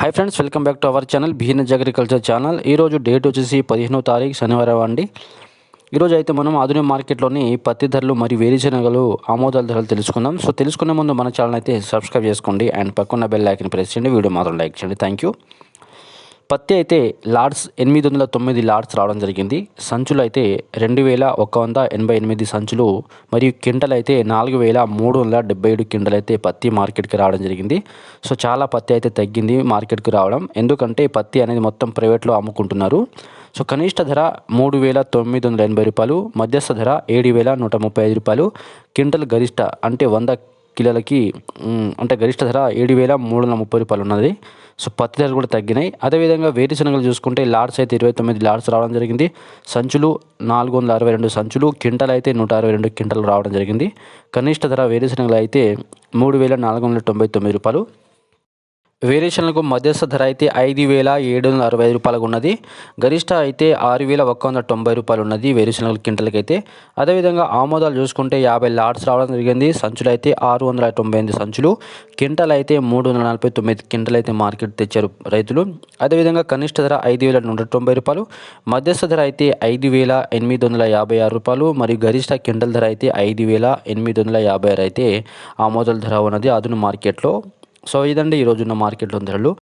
Hi friends welcome back to our channel business agriculture channel ఈరోజు date వచ్చేసి పదిహేనో తారీఖు శనివారం అండి. ఈరోజు అయితే మనం ఆధునిక మార్కెట్లోని పత్తి ధరలు మరియు వేరుశనగలు ఆమోదాల ధరలు తెలుసుకుందాం. సో తెలుసుకునే ముందు మన ఛానల్ అయితే సబ్స్క్రైబ్ చేసుకోండి. అండ్ పక్కన బెల్ ఐకన్ ప్రెస్ చేయండి. వీడియో మాత్రం లైక్ చేయండి. థ్యాంక్ యూ పత్తి అయితే లార్డ్స్ ఎనిమిది వందల తొమ్మిది లార్డ్స్ రావడం జరిగింది. సంచులు అయితే రెండు వేల ఒక వంద ఎనభై ఎనిమిది సంచులు మరియు కింటలు అయితే నాలుగు వేల మూడు వందల డెబ్బై ఏడు కింటలు అయితే పత్తి మార్కెట్కి రావడం జరిగింది. సో చాలా పత్తి అయితే తగ్గింది మార్కెట్కి రావడం. ఎందుకంటే పత్తి అనేది మొత్తం ప్రైవేట్లో అమ్ముకుంటున్నారు. సో కనిష్ట ధర మూడు వేల తొమ్మిది వందల ఎనభై రూపాయలు మధ్యస్థ ధర ఏడు వేల నూట ముప్పై ఐదు రూపాయలు క్వింటల్ గరిష్ట అంటే వంద కిలోలకి అంటే గరిష్ట ధర ఏడు వేల మూడు వందల ముప్పై రూపాయలు ఉన్నది. సో పత్తి ధరలు కూడా తగ్గినాయి. అదేవిధంగా వేరుశనగలు చూసుకుంటే లాడ్స్ అయితే ఇరవై తొమ్మిది లాడ్స్ రావడం జరిగింది. సంచులు నాలుగు వందల అరవై రెండు సంచులు క్వింటల్ అయితే నూట అరవై రెండు క్వింటల్ రావడం జరిగింది. కనిష్ట ధర వేరుశనగలు అయితే మూడు వేల నాలుగు వందల తొంభై తొమ్మిది రూపాయలు. వేరియేషన్లకు మధ్యస్థ ధర అయితే ఐదు వేల ఏడు వందల అరవై ఐదు రూపాయలకు ఉన్నది. గరిష్ట అయితే ఆరు వేల ఒక్క వందల తొంభై రూపాయలు ఉన్నది వేరుశనగల క్వింటల్కి అయితే అదేవిధంగా ఆమోదాలు చూసుకుంటే యాభై లాట్స్ రావడం జరిగింది. సంచులు అయితే ఆరు వందల తొంభై ఎనిమిది సంచులు. క్వింటల్ అయితే మూడు వందల నలభై తొమ్మిది క్వింటల్ అయితే మార్కెట్ తెచ్చారు రైతులు. అదేవిధంగా కనిష్ట ధర ఐదు వేల నూట తొంభై రూపాయలు. మధ్యస్థ ధర అయితే ఐదు వేల ఎనిమిది వందల యాభై ఆరు రూపాయలు. మరియు గరిష్ట క్వింటల్ ధర అయితే ఐదు వేల ఎనిమిది వందల యాభై ఆరు అయితే ఆమోదాల ధర ఉన్నది. అదును మార్కెట్లో సో ఇదండి ఈరోజున్న మార్కెట్లో ధరలు.